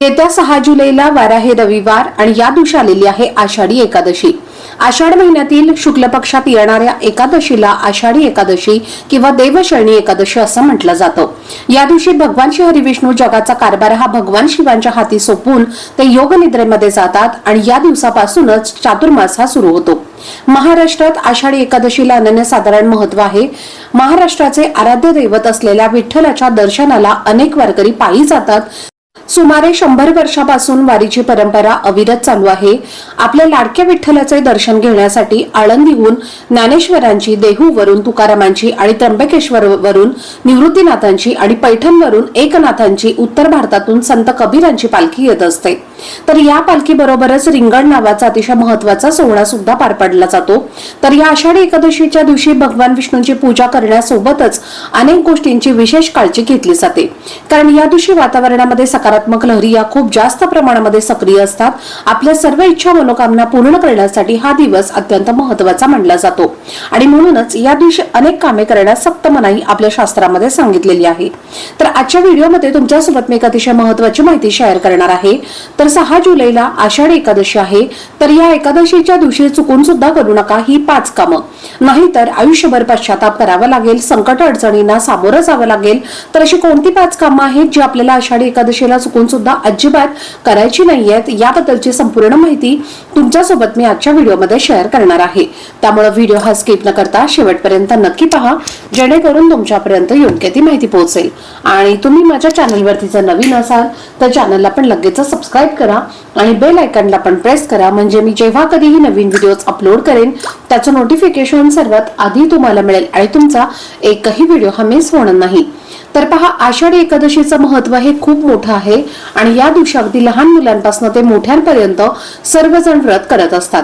येत्या सहा जुलैला वार आहे रविवार आणि या दिवशी आलेली आहे आषाढी एकादशी. आषाढ महिन्यातील शुक्ल पक्षात येणाऱ्या एकादशीला आषाढी एकादशी किंवा देवशरणी एकादशी असं म्हटलं जातं. या दिवशी भगवान श्री हरिविष्णू जगाचा कारभार हा भगवान शिवांच्या हाती सोपून ते योग निद्रेमध्ये जातात आणि या दिवसापासूनच चातुर्मास हा सुरू होतो. महाराष्ट्रात आषाढी एकादशीला अनन्यसाधारण महत्त्व आहे. महाराष्ट्राचे आराध्य दैवत असलेल्या विठ्ठलाच्या दर्शनाला अनेक वारकरी पायी जातात. सुमारे शंभर वर्षापासून वारीची परंपरा अविरत चालू आहे. आपल्या लाडक्या विठ्ठलाचे दर्शन घेण्यासाठी आळंदीहून ज्ञानेश्वरांची देहूवरून तुकारामांची आणि त्र्यंबकेश्वरवरून निवृत्तीनाथांची आणि पैठणवरून एकनाथांची उत्तर भारतातून संत कबीरांची पालखी येत असते. तर या पालखीबरोबरच रिंगण नावाचा अतिशय महत्त्वाचा सोहळा सुद्धा पार पाडला जातो. तर या आषाढी एकादशीच्या दिवशी भगवान विष्णूंची पूजा करण्यासोबतच अनेक गोष्टींची विशेष काळजी घेतली जाते. कारण या दिवशी वातावरणामध्ये सकारात्मक लहरी या खूप जास्त प्रमाणामध्ये सक्रिय असतात. आपल्या सर्व इच्छा मनोकामना पूर्ण करण्यासाठी हा दिवस अत्यंत महत्त्वाचा मानला जातो. आणि म्हणूनच या दिवशी अनेक कामे करण्यास सक्त मनाई आपल्या शास्त्रामध्ये सांगितलेली आहे. तर आजच्या व्हिडिओमध्ये तुमच्यासोबत मी एक अतिशय महत्वाची माहिती शेअर करणार आहे. तर सहा जुलैला आषाढी एकादशी आहे तर या एकादशीच्या दिवशी चुकून सुद्धा करू नका ही पाच कामं. नाहीतर आयुष्यभर पश्चाताप करावा लागेल संकट अडचणींना सामोरं जावं लागेल. तर अशी कोणती पाच कामं आहेत जी आपल्याला आषाढी एकादशीला चुकून सुद्धा अजिबात करायची नाहीयेत? याबद्दलची संपूर्ण माहिती तुमच्यासोबत मी आजच्या व्हिडिओमध्ये शेअर करणार आहे. त्यामुळे व्हिडिओ हा स्किप न करता शेवटपर्यंत नक्की पहा जेणेकरून तुमच्यापर्यंत योग्य ती माहिती पोहोचेल. आणि तुम्ही माझ्या चॅनलवरती जर नवीन असाल तर चॅनलला पण लगेच सबस्क्राईब करा आणि बेल आयकॉनला पण प्रेस करा. म्हणजे मी जेव्हा कधीही नवीन व्हिडिओज अपलोड करेन त्याचं नोटिफिकेशन सर्वात आधी तुम्हाला मिळेल आणि तुमचा एकही व्हिडिओ हा मिस होणार नाही. तर पहा आषाढी एकादशीचं महत्त्व हे खूप मोठं आहे आणि या दिवशी अगदी लहान मुलांपासून ते मोठ्यांपर्यंत सर्वजण व्रत करत असतात.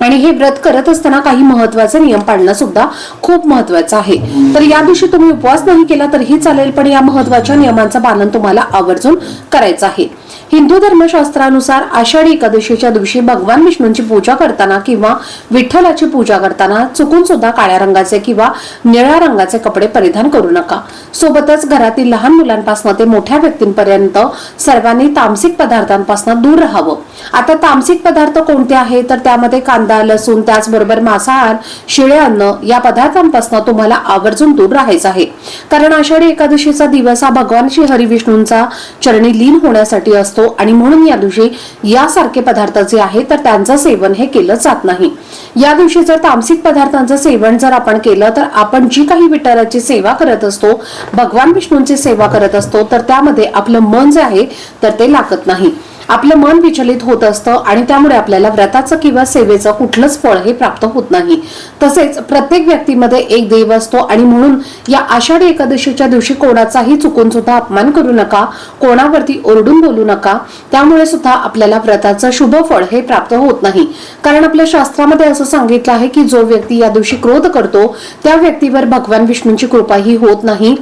आणि हे व्रत करत असताना काही महत्त्वाचे नियम पाळणं सुद्धा खूप महत्वाचं आहे. तर या दिवशी तुम्ही उपवास नाही केला तरीही चालेल पण या महत्त्वाच्या नियमांचं पालन तुम्हाला आवर्जून करायचं आहे. हिंदू धर्मशास्त्रानुसार आषाढी एकादशीच्या दिवशी भगवान विष्णूंची पूजा करताना किंवा विठ्ठलाची पूजा करताना चुकून सुद्धा काळ्या रंगाचे किंवा निळ्या रंगाचे कपडे परिधान करू नका. सोबतच घरातील लहान मुलांपासून ते मोठ्या व्यक्तींपर्यंत सर्वांनी तामसिक पदार्थांपासून दूर राहावं. आता तामसिक पदार्थ कोणते आहेत? तर त्यामध्ये कांदा लसूण त्याचबरोबर मांसाहार शिळे अन्न या पदार्थांपासून तुम्हाला आवर्जून दूर राहायचं आहे. कारण आषाढी एकादशीचा दिवस हा भगवान श्री हरिविष्णूंचा चरणी लीन होण्यासाठी असतो. आणि म्हणून या दिवशी यासारखे पदार्थ जे आहेत तर त्यांचं सेवन हे केलं जात नाही. या दिवशी जर तामसिक पदार्थांचं सेवन जर आपण केलं तर आपण जी काही विठ्ठलाची सेवा करत असतो भगवान विष्णूंची सेवा करत असतो तर त्यामध्ये आपलं मन जे आहे तर ते लागत नाही. आपलं मन विचलित होत असतं आणि त्यामुळे आपल्याला व्रताचं किंवा सेवेचं कुठलंच फळ हे प्राप्त होत नाही. तसेच प्रत्येक व्यक्तीमध्ये एक देव असतो आणि म्हणून या आषाढी एकादशीच्या दिवशी कोणाचाही चुकून सुद्धा अपमान करू नका कोणावरती ओरडून बोलू नका त्यामुळे सुद्धा आपल्याला व्रताचं शुभ फळ हे प्राप्त होत नाही. कारण आपल्या शास्त्रामध्ये असं सांगितलं आहे की जो व्यक्ती या दिवशी क्रोध करतो त्या व्यक्तीवर भगवान विष्णूंची कृपाही होत नाही.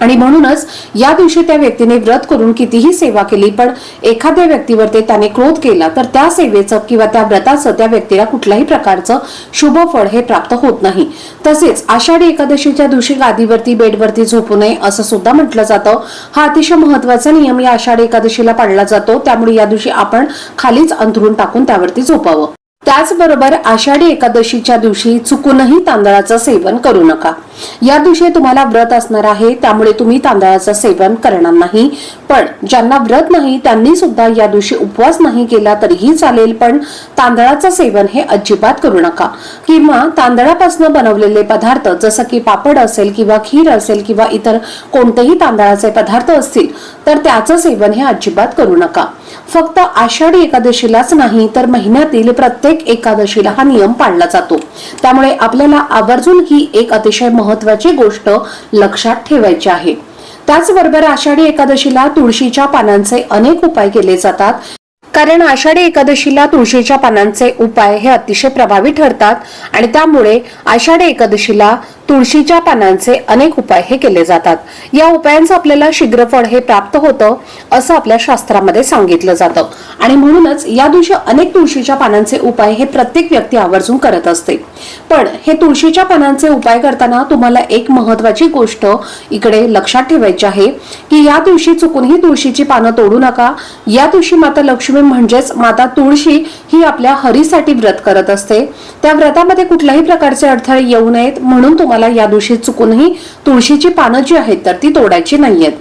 आणि म्हणूनच या दिवशी त्या व्यक्तीने व्रत करून कितीही सेवा केली पण एखाद्या व्यक्तीवर ते त्याने क्रोध केला तर त्या सेवेचं किंवा त्या व्रताचं त्या व्यक्तीला कुठल्याही प्रकारचं शुभ फळ हे प्राप्त होत नाही. तसेच आषाढी एकादशीच्या दिवशी गादीवरती बेडवरती झोपू नये असं सुद्धा म्हटलं जातं. हा अतिशय महत्त्वाचा नियम या आषाढी एकादशीला पाळला जातो. त्यामुळे या दिवशी आपण खालीच अंथरून टाकून त्यावरती झोपावं. त्याचबरोबर आषाढी एकादशीच्या दिवशी चुकूनही तांदळाचं सेवन करू नका. या दिवशी तुम्हाला व्रत असणार आहे त्यामुळे तुम्ही तांदळाचं सेवन करणार नाही. पण ज्यांना व्रत नाही त्यांनी सुद्धा या दिवशी उपवास नाही केला तरीही चालेल पण तांदळाचं सेवन हे अजिबात करू नका. किंवा तांदळापासून बनवलेले पदार्थ जसं की पापड असेल किंवा खीर असेल किंवा इतर कोणतेही तांदळाचे पदार्थ असतील तर त्याचं सेवन हे अजिबात करू नका. फक्त आषाढी एकादशीलाच नाही तर महिन्यातील प्रत्येक एकादशीला हा नियम पाळला जातो. त्यामुळे आपल्याला आवर्जून ही एक अतिशय महत्वाची गोष्ट लक्षात ठेवायची आहे. त्याचबरोबर आषाढी एकादशीला तुळशीच्या पानांचे अनेक उपाय केले जातात. कारण आषाढी एकादशीला तुळशीच्या पानांचे उपाय हे अतिशय प्रभावी ठरतात आणि त्यामुळे आषाढी एकादशीला तुळशीच्या पानांचे अनेक उपाय हे केले जातात. या उपायांचं आपल्याला शीघ्रफळ हे प्राप्त होतं असं आपल्या शास्त्रामध्ये सांगितलं जातं. आणि म्हणूनच या दिवशी अनेक तुळशीच्या पानांचे उपाय हे प्रत्येक व्यक्ती आवर्जून करत असते. पण हे तुळशीच्या पानांचे उपाय करताना तुम्हाला एक महत्वाची गोष्ट इकडे लक्षात ठेवायची आहे की या दिवशी चुकूनही तुळशीची पानं तोडू नका. या दिवशी माता लक्ष्मी म्हणजेच माता तुळशी ही आपल्या हरीसाठी व्रत करत असते. त्या व्रतामध्ये कुठल्याही प्रकारचे अडथळे येऊ नयेत म्हणून तुम्हाला या दिवशी चुकूनही तुळशीची पानं जी आहेत तर ती तोडायची नाहीयेत.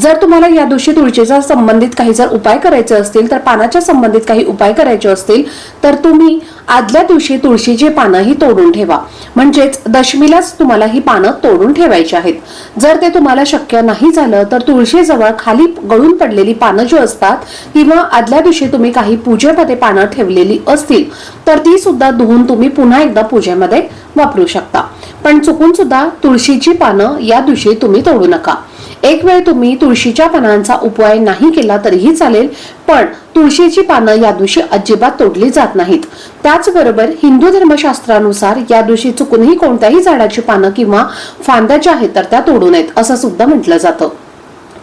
जर तुम्हाला या दिवशी तुळशीचा संबंधित काही जर उपाय करायचे असतील तर पानाच्या संबंधित काही उपाय करायचे असतील तर तुम्ही आदल्या दिवशी तुळशीची पानं ही तोडून ठेवा. म्हणजेच दशमीलाच तुम्हाला ही पानं तोडून ठेवायची आहेत. जर ते तुम्हाला शक्य नाही झालं तर तुळशीजवळ खाली गळून पडलेली पानं जी असतात किंवा आदल्या दिवशी तुम्ही काही पूजेमध्ये पानं ठेवलेली असतील तर ती सुद्धा धुवून तुम्ही पुन्हा एकदा पूजेमध्ये वापरू शकता. पण चुकून सुद्धा तुळशीची पानं या दिवशी तुम्ही तोडू नका. एक वेळ तुम्ही तुळशीच्या पानांचा उपाय नाही केला तरीही चालेल पण तुळशीची पानं या दिवशी अजिबात तोडली जात नाहीत. त्याचबरोबर हिंदू धर्मशास्त्रानुसार या दिवशी चुकूनही कोणत्याही झाडाची पानं किंवा फांद्या ज्या आहेत तर त्या तोडू नयेत असं सुद्धा म्हटलं जातं.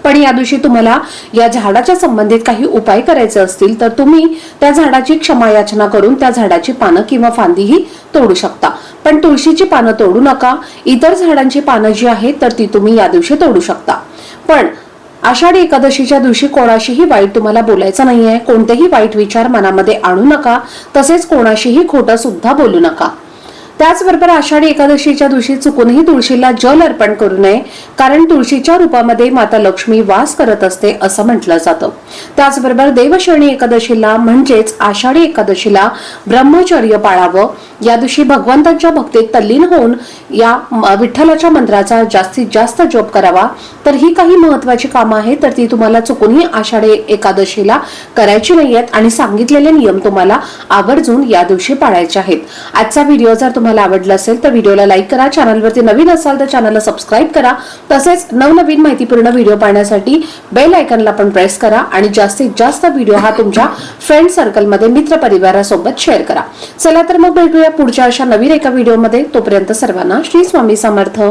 पण या दिवशी तुम्हाला या झाडाच्या संबंधित काही उपाय करायचे असतील तर तुम्ही त्या झाडाची क्षमा याचना करून त्या झाडाची पानं किंवा फांदीही तोडू शकता. पण तुळशीची पानं तोडू नका. इतर झाडांची पानं जी आहेत तर ती तुम्ही या दिवशी तोडू शकता. पण आषाढी एकादशीच्या दिवशी कोणाशीही वाईट तुम्हाला बोलायचं नाहीये. कोणतेही वाईट विचार मनामध्ये आणू नका. तसेच कोणाशीही खोटं सुद्धा बोलू नका. त्याचबरोबर आषाढी एकादशीच्या दिवशी चुकूनही तुळशीला जल अर्पण करू नये कारण तुळशीच्या रूपामध्ये माता लक्ष्मी वास करत असते असं म्हटलं जातं. त्याचबरोबर देवशरणी एकादशीला म्हणजेच आषाढी एकादशीला ब्रह्मचर्य पाळावं. या दिवशी भगवंतांच्या भक्तीत तल्लीन होऊन या विठ्ठलाच्या मंत्राचा जास्तीत जास्त जप करावा. तर ही काही महत्वाची कामं आहेत तर ती तुम्हाला चुकूनही आषाढी एकादशीला करायची नाहीयेत आणि सांगितलेले नियम तुम्हाला आवर्जून या दिवशी पाळायचे आहेत. आजचा व्हिडिओ जर तुम्हाला आवडला असेल तर व्हिडिओला लाईक करा. चॅनलवरती नवीन असाल तर चॅनलला सबस्क्राईब करा. तसेच नवनवीन माहितीपूर्ण व्हिडिओ पाहण्यासाठी बेल आयकनला पण प्रेस करा आणि जास्तीत जास्त व्हिडिओ हा तुमच्या फ्रेंड सर्कलमध्ये मित्र परिवारासोबत शेअर करा. चला तर मग भेटूया पुढच्या अशा नवीन एका व्हिडिओमध्ये तोपर्यंत सर्वांना श्री स्वामी समर्थ.